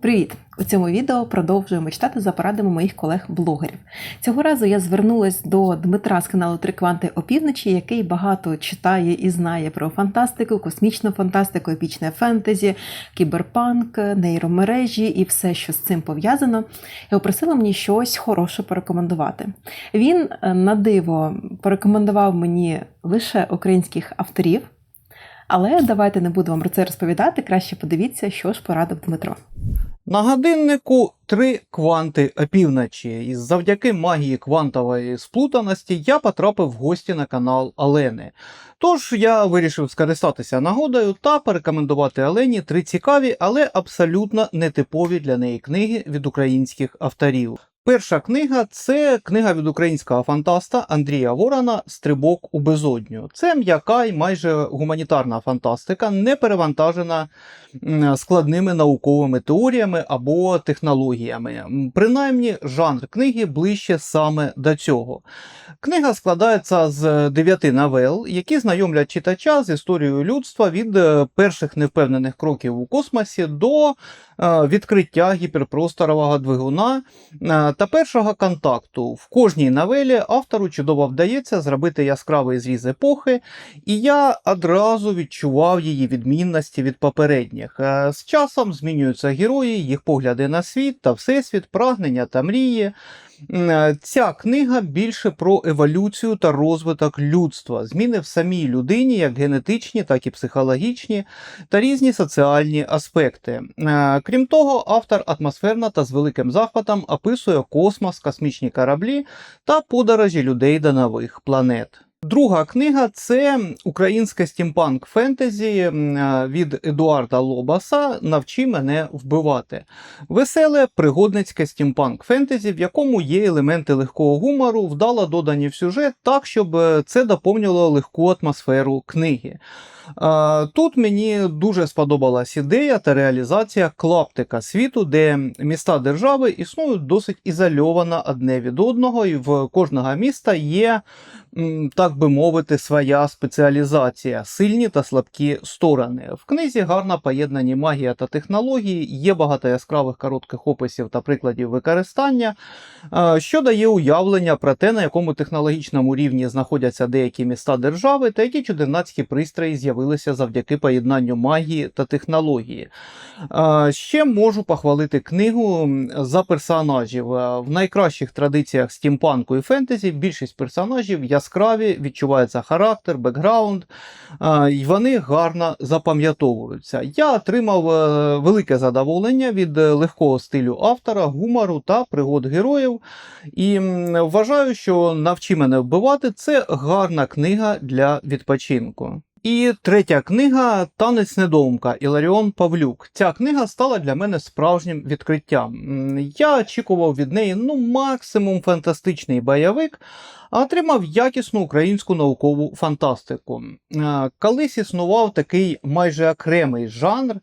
Привіт! У цьому відео продовжуємо читати за порадами моїх колег-блогерів. Цього разу я звернулась до Дмитра з каналу Три Кванти Опівночі, який багато читає і знає про фантастику, космічну фантастику, епічне фентезі, кіберпанк, нейромережі і все, що з цим пов'язано. Я попросила мені щось хороше порекомендувати. Він е, на диво порекомендував мені лише українських авторів. Але давайте не буду вам про це розповідати. Краще подивіться, що ж порадив Дмитро. На годиннику три кванти опівночі, і завдяки магії квантової сплутаності я потрапив в гості на канал Алени. Тож я вирішив скористатися нагодою та порекомендувати Алені три цікаві, але абсолютно нетипові для неї книги від українських авторів. Перша книга це книга від українського фантаста Андрія Ворона Стрибок у безодню. Це м'яка і майже гуманітарна фантастика, не перевантажена складними науковими теоріями або технологіями. Принаймні, жанр книги ближче саме до цього. Книга складається з дев'яти новел, які знайомлять читача з історією людства від е, перших невпевнених кроків у космосі до е, відкриття гіперпросторового двигуна е, та першого контакту. В кожній новелі автору чудово вдається зробити яскравий зріз епохи, і я одразу відчував її відмінності від попередніх. Е, З часом змінюються герої, їх погляди на світ та всесвіт, прагнення та мрії. Е, Ця книга більше про еволюцію та розвиток людства, зміни в самій людині, як генетичні, так і психологічні, та різні соціальні аспекти. Е, Крім того, автор атмосферно та з великим захватом описує космос, космічні кораблі та подорожі людей до нових планет. Друга книга це українське стімпанк фентезі е, від Едуарда Лобаса Навчи мене вбивати. Веселе пригодницьке стімпанк фентезі, в якому є елементи легкого гумору, вдало додані в сюжет так, щоб е, це доповнювало легку атмосферу книги. Е, Тут мені дуже сподобалась ідея та реалізація клаптика світу, де міста держави існують досить ізольовано одне від одного, і в кожного міста є, так би мовити, своя спеціалізація, сильні та слабкі сторони. В книзі гарно поєднані магія та технології, є багато яскравих коротких описів та прикладів використання, е, що дає уявлення про те, на якому технологічному рівні знаходяться деякі міста держави, та які чудернацькі пристрої з'явилися завдяки поєднанню магії та технології. Ще можу похвалити книгу за персонажів. В найкращих традиціях стімпанку і фентезі більшість персонажів яскраві, відчувається характер, бекграунд, і вони гарно запам'ятовуються. Я отримав е, велике задоволення від е, легкого стилю автора, гумору та пригод героїв. І вважаю, що навчи мене вбивати це гарна книга для відпочинку. І третя книга Танець недоумка Іларіон Павлюк. Ця книга стала для мене справжнім відкриттям. Я очікував від неї ну максимум фантастичний бойовик, а отримав якісну українську наукову фантастику. Колись існував такий майже окремий жанр,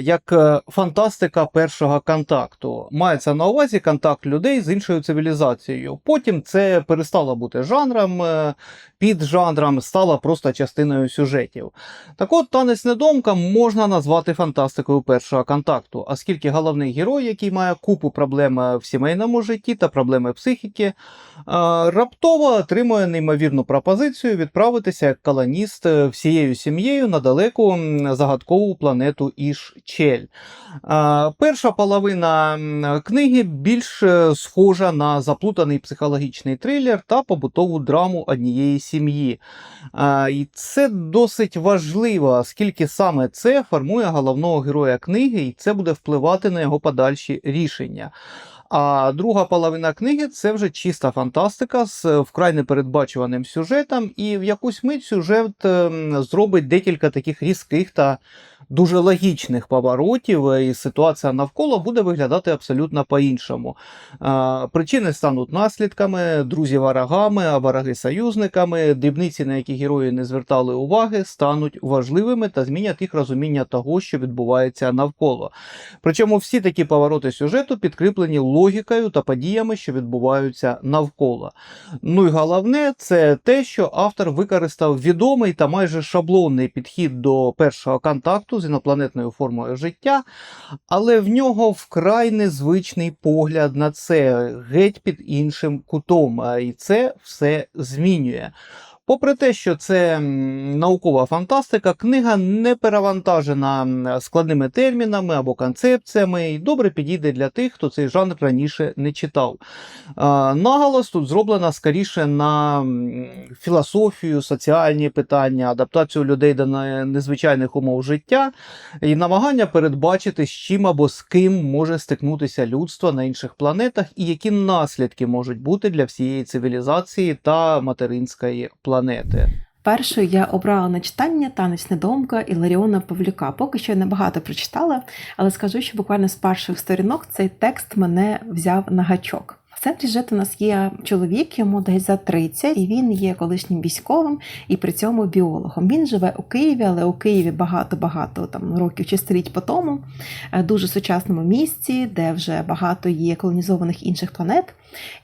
як е, фантастика першого контакту. Мається на увазі контакт людей з іншою цивілізацією. Потім це перестало бути жанром, е, піджанром, стало просто частиною сюжетів. Так от, танець недомка можна назвати фантастикою першого контакту, оскільки головний герой, який має купу проблем е, в сімейному житті та проблеми психіки, е, раптово отримує неймовірну пропозицію відправитися як колоніст е, всією сім'єю на далеку загадкову планету Іш-Чель. Перша половина книги більш схожа на заплутаний психологічний трилер та побутову драму однієї сім'ї. І це досить важливо, оскільки саме це формує головного героя книги, і це буде впливати на його подальші рішення. А друга половина книги це вже чиста фантастика з е, вкрай непередбачуваним сюжетом, і в якусь мить сюжет ем, зробить декілька таких різких та дуже логічних поворотів, е, і ситуація навколо буде виглядати абсолютно по-іншому. Е, Причини стануть наслідками, друзі ворогами, а вороги союзниками, дрібниці, на які герої не звертали уваги, стануть важливими та змінять їх розуміння того, що відбувається навколо. Причому всі такі повороти сюжету підкріплені логікою та подіями, що відбуваються навколо. Ну і головне, це те, що автор використав відомий та майже шаблонний підхід до першого контакту планету з інопланетною формою життя, але в нього вкрай незвичний погляд на це, геть під іншим кутом, і це все змінює. Попри те, що це наукова фантастика, книга не перевантажена складними термінами або концепціями і добре підійде для тих, хто цей жанр раніше не читав. Наголос тут зроблена скоріше на філософію, соціальні питання, адаптацію людей до незвичайних умов життя і намагання передбачити, з чим або з ким може стикнутися людство на інших планетах, і які наслідки можуть бути для всієї цивілізації та материнської планети. Першою я обрала на читання танець недомка Іларіона Павлюка. Поки що я небагато прочитала, але скажу, що буквально з перших сторінок цей текст мене взяв на гачок. В центрі жити у нас є чоловік, йому десь за 30, і він є колишнім військовим і при цьому біологом. Він живе у Києві, але у Києві багато-багато там років чи століть по тому, е, дуже сучасному місці, де вже багато є колонізованих інших планет.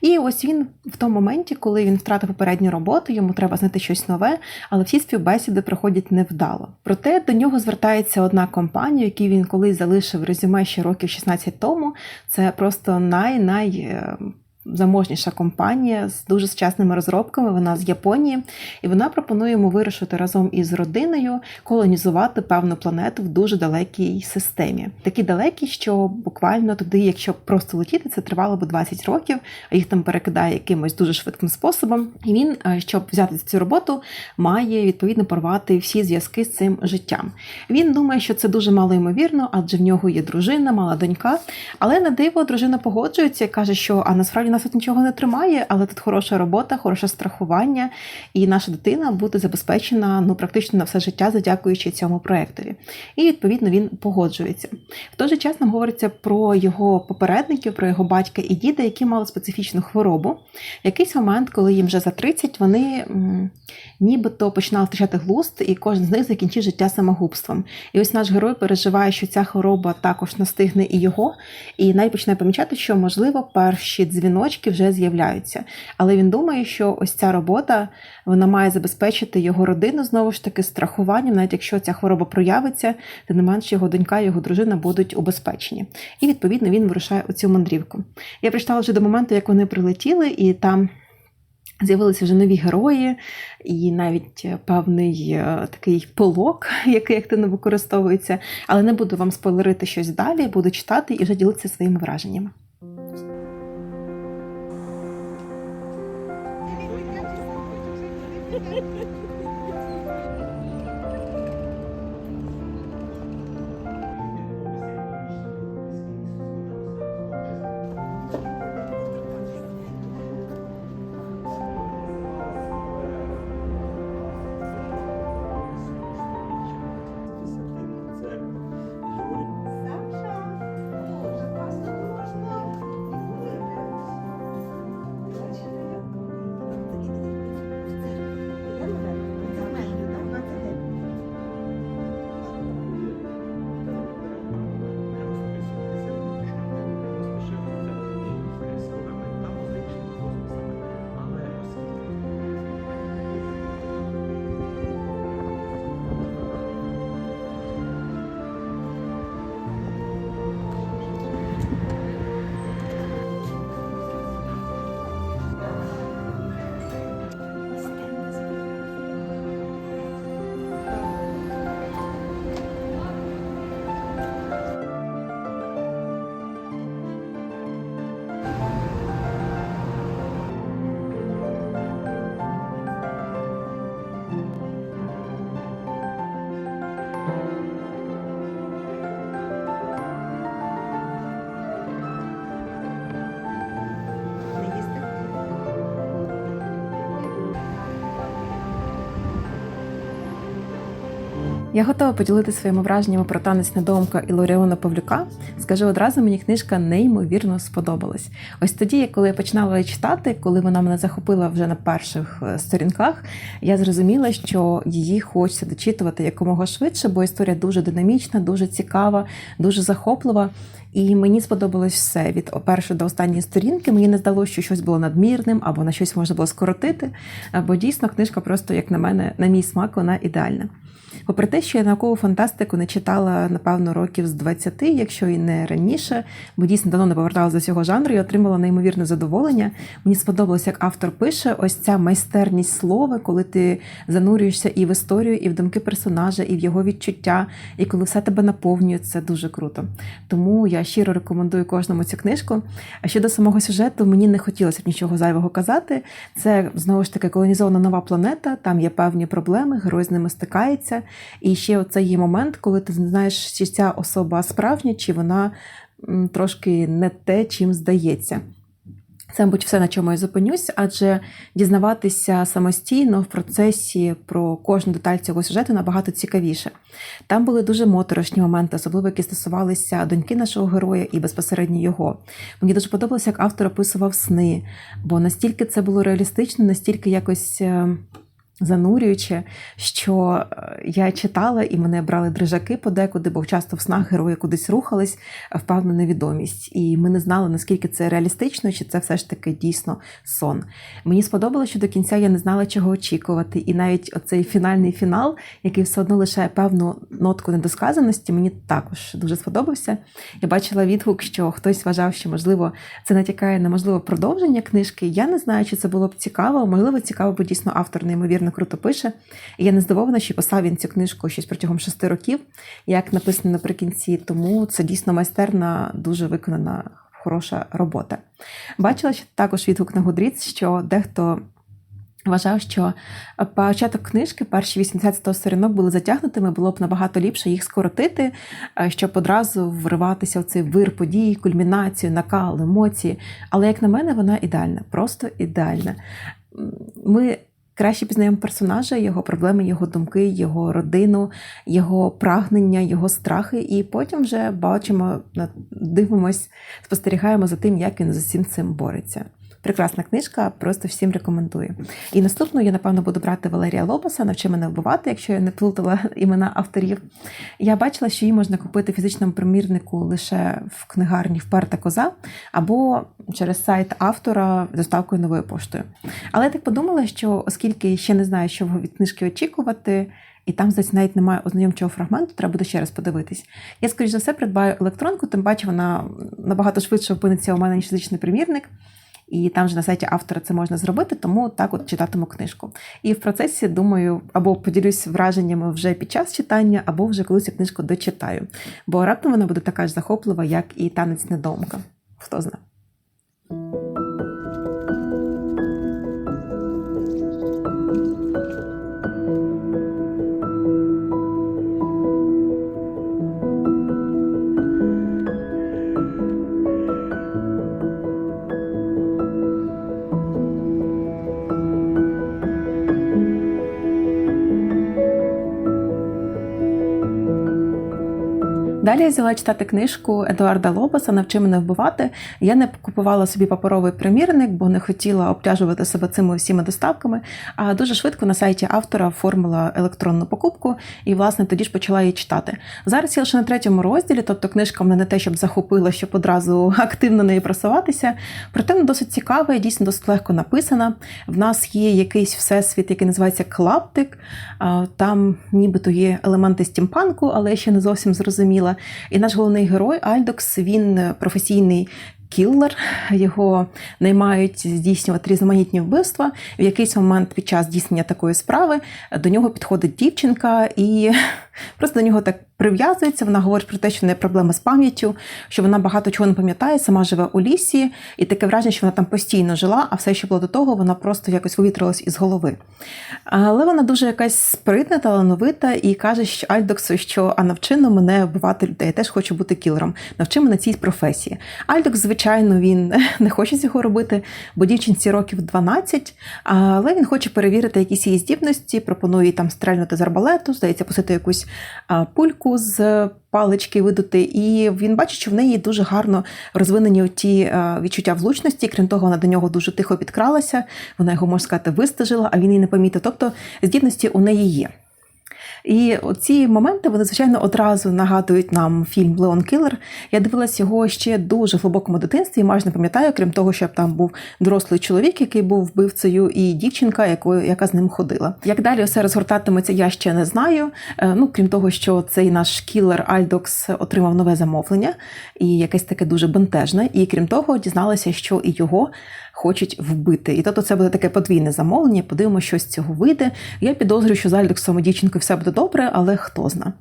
І ось він в тому моменті, коли він втратив попередню роботу, йому треба знайти щось нове, але всі співбесіди проходять невдало. Проте до нього звертається одна компанія, яку він колись залишив резюме ще років 16 тому. Це просто най-най. Заможніша компанія з дуже сучасними розробками. Вона з Японії, і вона пропонує йому вирушити разом із родиною колонізувати певну планету в дуже далекій системі. Такі далекі, що буквально туди, якщо просто летіти, це тривало б 20 років, а їх там перекидає якимось дуже швидким способом. І він, е, щоб взяти цю роботу, має відповідно порвати всі зв'язки з цим життям. Він думає, що це дуже мало ймовірно, адже в нього є дружина, мала донька. Але на диво дружина погоджується каже, що а насправді нас тут нічого не тримає, але тут хороша робота, хороше страхування, і наша дитина буде забезпечена ну практично на все життя, завдякуючи цьому проектові. І відповідно він погоджується. В той же час нам говориться про його попередників, про його батька і діда, які мали специфічну хворобу. Якийсь момент, коли їм вже за 30, вони м, нібито починали втрачати глузд, і кожен з них закінчив життя самогубством. І ось наш герой переживає, що ця хвороба також настигне і його, і навіть починає помічати, що можливо перші дзвіночки вже з'являються. Але він думає, що ось ця робота вона має забезпечити його родину знову ж таки страхуванням, навіть якщо ця хвороба проявиться, тим не менш його донька і його дружина будуть убезпечені. І відповідно він вирушає у цю мандрівку. Я прочитала вже до моменту, як вони прилетіли, і там. З'явилися вже нові герої, і навіть певний е, такий полок, який активно використовується. Але не буду вам спойлерити щось далі, буду читати і вже ділитися своїми враженнями. Я готова поділитися своїми враженнями про танець недоумка Ілоріона Павлюка. Скажу одразу, мені книжка неймовірно сподобалась. Ось тоді, коли я починала її читати, коли вона мене захопила вже на перших е, сторінках, я зрозуміла, що її хочеться дочитувати якомога швидше, бо історія дуже динамічна, дуже цікава, дуже захоплива. І мені сподобалось все від першої до останньої сторінки. Мені не здалося, що щось було надмірним або на щось можна було скоротити. Бо дійсно книжка просто, як на мене, на мій смак, вона ідеальна. Попри те, що я наукову фантастику не читала, напевно, років з 20, якщо і не раніше, бо дійсно давно не поверталася до цього жанру, я отримала неймовірне задоволення. Мені сподобалось, як автор пише, ось ця майстерність слова, коли ти занурюєшся і в історію, і в думки персонажа, і в його відчуття, і коли все тебе наповнює, це дуже круто. Тому я щиро рекомендую кожному цю книжку. А щодо самого сюжету, мені не хотілося б нічого зайвого казати. Це знову ж таки колонізована нова планета, там є певні проблеми, герой з ними стикається. І ще оцей є момент, коли ти не знаєш, чи ця особа справжня, чи вона трошки не те, чим здається. Це, мабуть, все, на чому я зупинюсь, адже дізнаватися самостійно в процесі про кожну деталь цього сюжету набагато цікавіше. Там були дуже моторошні моменти, особливо які стосувалися доньки нашого героя і безпосередньо його. Мені дуже подобалося, як автор описував сни, бо настільки це було реалістично, настільки якось. Е, Занурююче, що е, я читала і мене брали дрижаки подекуди, бо часто в снах герої кудись рухались в певну невідомість. І ми не знали, наскільки це реалістично, чи це все ж таки дійсно сон. Мені сподобалося, що до кінця я не знала, чого очікувати. І навіть оцей фінальний фінал, який все одно лишає певну нотку недосказаності, мені також дуже сподобався. Я бачила відгук, що хтось вважав, що можливо це натякає на можливе продовження книжки. Я не знаю, чи це було б цікаво. Можливо, цікаво, бо дійсно автор неймовірно круто пише. І я не здивована, що писав він цю книжку щось протягом шести років, як написано наприкінці. Тому це дійсно майстерна, дуже виконана, хороша робота. Бачила ще також відгук на Гудріц, що дехто. Вважав, що початок книжки, перші 80 сторінок були затягнутими, було б набагато ліпше їх скоротити, е, щоб одразу вриватися в цей вир подій, кульмінацію, накал, емоції. Але, як на мене, вона ідеальна, просто ідеальна. Ми краще пізнаємо персонажа, його проблеми, його думки, його родину, його прагнення, його страхи, і потім вже бачимо, дивимось, спостерігаємо за тим, як він з усім цим бореться. Прекрасна книжка, просто всім рекомендую. І наступну я, напевно, буду брати Валерія Лобаса, навчи мене вбивати, якщо я не плутала імена авторів. Я бачила, що її можна купити в фізичному примірнику лише в книгарні Вперта коза або через сайт автора з доставкою новою поштою. Але я так подумала, що оскільки ще не знаю, що від книжки очікувати. І там, здається, навіть немає ознайомчого фрагменту, треба буде ще раз подивитись. Я, скоріш за все, придбаю електронку, тим паче вона набагато швидше опиниться у мене, ніж фізичний примірник. І там же на сайті автора це можна зробити, тому так от читатиму книжку. І в процесі думаю, або поділюсь враженнями вже під час читання, або вже колись я книжку дочитаю. Бо раптом вона буде така ж захоплива, як і танець недомка. Хто знає. Далі я взяла читати книжку Едуарда Лобаса Навчи мене вбивати. Я не купувала собі паперовий примірник, бо не хотіла обтяжувати себе цими всіма доставками. А дуже швидко на сайті автора оформила електронну покупку і, власне, тоді ж почала її читати. Зараз я лише на третьому розділі, тобто книжка мене не те, щоб захопила, щоб одразу активно нею просуватися. Проте вона досить цікава і дійсно досить легко написана. В нас є якийсь всесвіт, який називається Клаптик. Там нібито є елементи стімпанку, але я ще не зовсім зрозуміла. І наш головний герой Альдокс, він професійний кіллер, його наймають здійснювати різноманітні вбивства. В якийсь момент під час здійснення такої справи до нього підходить дівчинка і просто до нього так прив'язується. Вона говорить про те, що в неї проблеми з пам'яттю, що вона багато чого не пам'ятає, сама живе у лісі, і таке враження, що вона там постійно жила, а все, що було до того, вона просто якось вивітрилась із голови. Але вона дуже якась спритна, талановита і каже, що Альдоксу, що а навчи мене вбивати людей. Я теж хочу бути кілером. Навчи мене цій професії. Альдокс, звичайно, він не хоче цього робити, бо дівчинці років 12, але він хоче перевірити якісь її здібності, пропонує там стрельнути з арбалету, здається, пустити якусь пульку з палички видути. І він бачить, що в неї дуже гарно розвинені ті відчуття влучності. Крім того, вона до нього дуже тихо підкралася, вона його, можна сказати, вистежила, а він її не помітив. Тобто здібності у неї є. І ці моменти вони звичайно одразу нагадують нам фільм Леон Кілер. Я дивилась його ще дуже в глибокому дитинстві, і майже не пам'ятаю, крім того, щоб там був дорослий чоловік, який був вбивцею, і дівчинка, якою яка з ним ходила. Як далі все розгортатиметься, я ще не знаю. Е, Ну крім того, що цей наш кілер Альдокс отримав нове замовлення і якесь таке дуже бентежне. І крім того, дізналася, що і його хочуть вбити. І тобто це буде таке подвійне замовлення. Подивимося, що з цього вийде. Я підозрюю, що з Альдексом і дівчинкою все буде добре, але хто зна.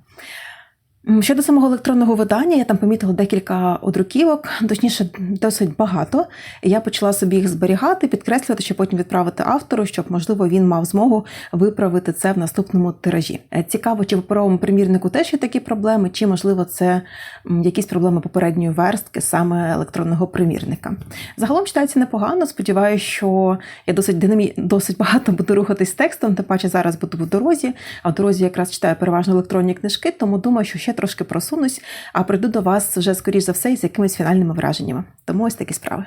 Щодо самого електронного видання, я там помітила декілька одруківок, точніше, досить багато. Я почала собі їх зберігати, підкреслювати, щоб потім відправити автору, щоб, можливо, він мав змогу виправити це в наступному тиражі. Е, Цікаво, чи в паперовому примірнику теж є такі проблеми, чи, можливо, це якісь проблеми попередньої верстки саме електронного примірника. Загалом читається непогано. Сподіваюся, що я досить динамі... досить багато буду рухатись текстом, тим паче зараз буду в дорозі, а в дорозі якраз читаю переважно електронні книжки, тому думаю, що ще трошки просунусь, а прийду до вас вже скоріш за все із якимись фінальними враженнями. Тому ось такі справи.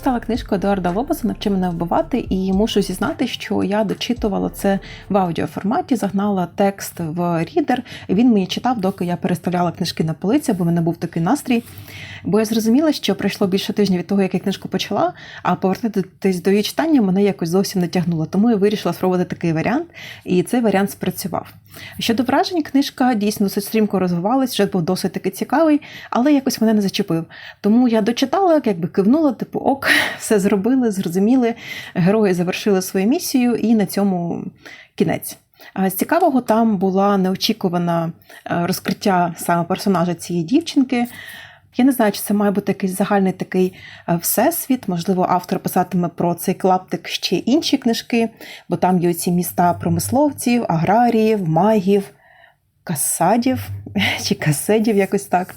Я дочитала книжку Едуарда Лобоса «Навчи мене вбивати, і мушу зізнати, що я дочитувала це в аудіоформаті, загнала текст в рідер. Він мені читав, доки я переставляла книжки на полиці, бо в мене був такий настрій. Бо я зрозуміла, що пройшло більше тижня від того, як я книжку почала, а повертатись до її читання мене якось зовсім не тягнуло. Тому я вирішила спробувати такий варіант, і цей варіант спрацював. Щодо вражень, книжка дійсно досить стрімко розвивалась, вже був досить таки цікавий, але якось мене не зачепив. Тому я дочитала, якби кивнула, типу, ок, все зробили, зрозуміли, герої завершили свою місію, і на цьому кінець. З цікавого там була неочікувана е, розкриття саме персонажа цієї дівчинки. Я не знаю, чи це має бути якийсь загальний такий е, всесвіт. Можливо, автор писатиме про цей клаптик ще інші книжки, бо там є ці міста промисловців, аграріїв, магів, касадів чи каседів, якось так.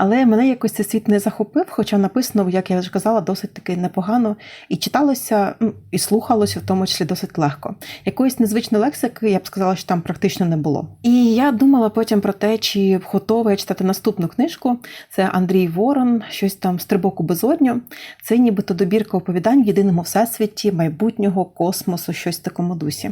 Але мене якось цей світ не захопив, хоча написано, як я вже казала, досить таки непогано. І читалося, ну, і слухалося, в тому числі досить легко. Якоїсь незвичної лексики, я б сказала, що там практично не було. І я думала потім про те, чи готова я читати наступну книжку. Це Андрій Ворон, щось там стрибок у безодню. Це нібито добірка оповідань в єдиному всесвіті, майбутнього, космосу, щось в такому дусі.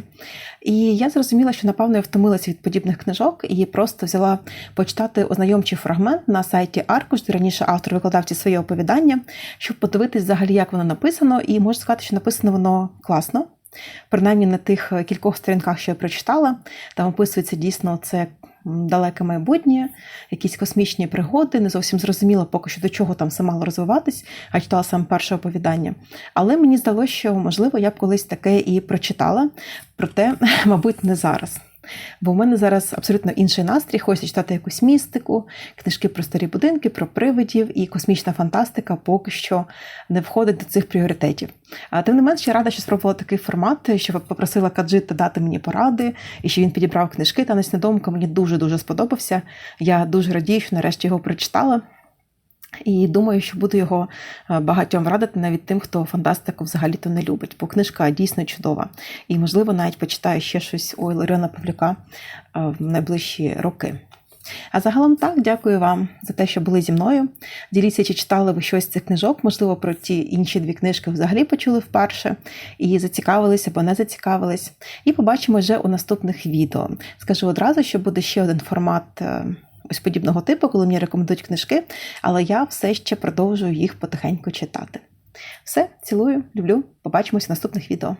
І я зрозуміла, що напевно я втомилася від подібних книжок і просто взяла почитати ознайомчий фрагмент на сайті Аркуш, де раніше автор викладав ці свої оповідання, щоб подивитись взагалі, як воно написано, і можу сказати, що написано воно класно. Принаймні на тих кількох сторінках, що я прочитала, там описується дійсно це далеке майбутнє, якісь космічні пригоди. Не зовсім зрозуміло поки що до чого там все мало розвиватись, а читала саме перше оповідання. Але мені здалося, що можливо я б колись таке і прочитала, проте, мабуть, не зараз. Бо в мене зараз абсолютно інший настрій. Хочеться читати якусь містику, книжки про старі будинки, про привидів і космічна фантастика поки що не входить до цих пріоритетів. А тим не менш, я рада, що спробувала такий формат, що попросила Каджита дати мені поради, і що він підібрав книжки. Та неснедомка мені дуже дуже сподобався. Я дуже радію, що нарешті його прочитала. І думаю, що буду його е, багатьом радити, навіть тим, хто фантастику взагалі-то не любить, бо книжка дійсно чудова. І, можливо, навіть почитаю ще щось у Іларіона Павлюка е, в найближчі роки. А загалом так, дякую вам за те, що були зі мною. Діліться, чи читали ви щось з цих книжок, можливо, про ті інші дві книжки взагалі почули вперше і зацікавилися або не зацікавились. І побачимо вже у наступних відео. Скажу одразу, що буде ще один формат. Ось подібного типу, коли мені рекомендують книжки, але я все ще продовжую їх потихеньку читати. Все, цілую, люблю. Побачимось в наступних відео.